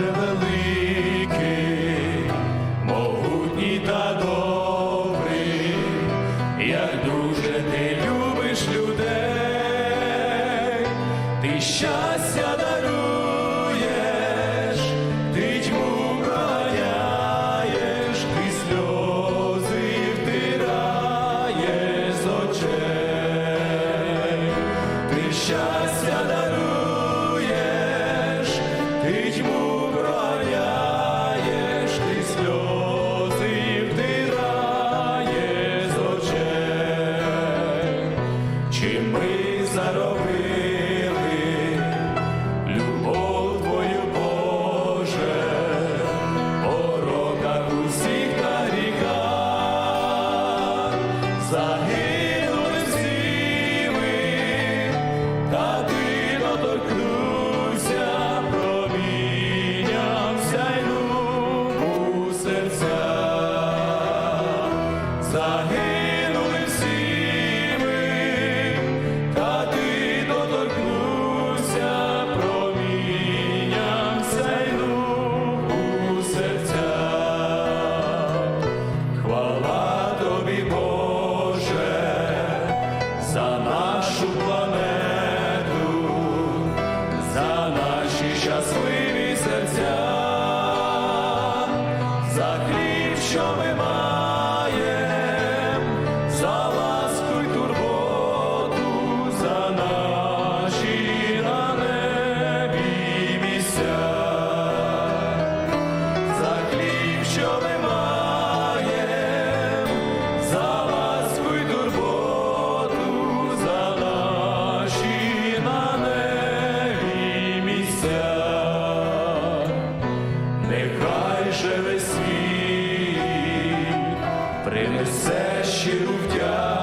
Великий, могутній та добрий, як дуже ти любиш людей, ти щастя даруєш, ти тьму проганяєш, ти сльози втираєш з ти щастя даруєш, ти тьму Him. за хліб, що ми маєм, за ласку й турботу, за наші на небі місця, за хліб, що ми маєм, за ласку й турботу, за наші на небі місця. Нехай живе принесе щиру вдячність.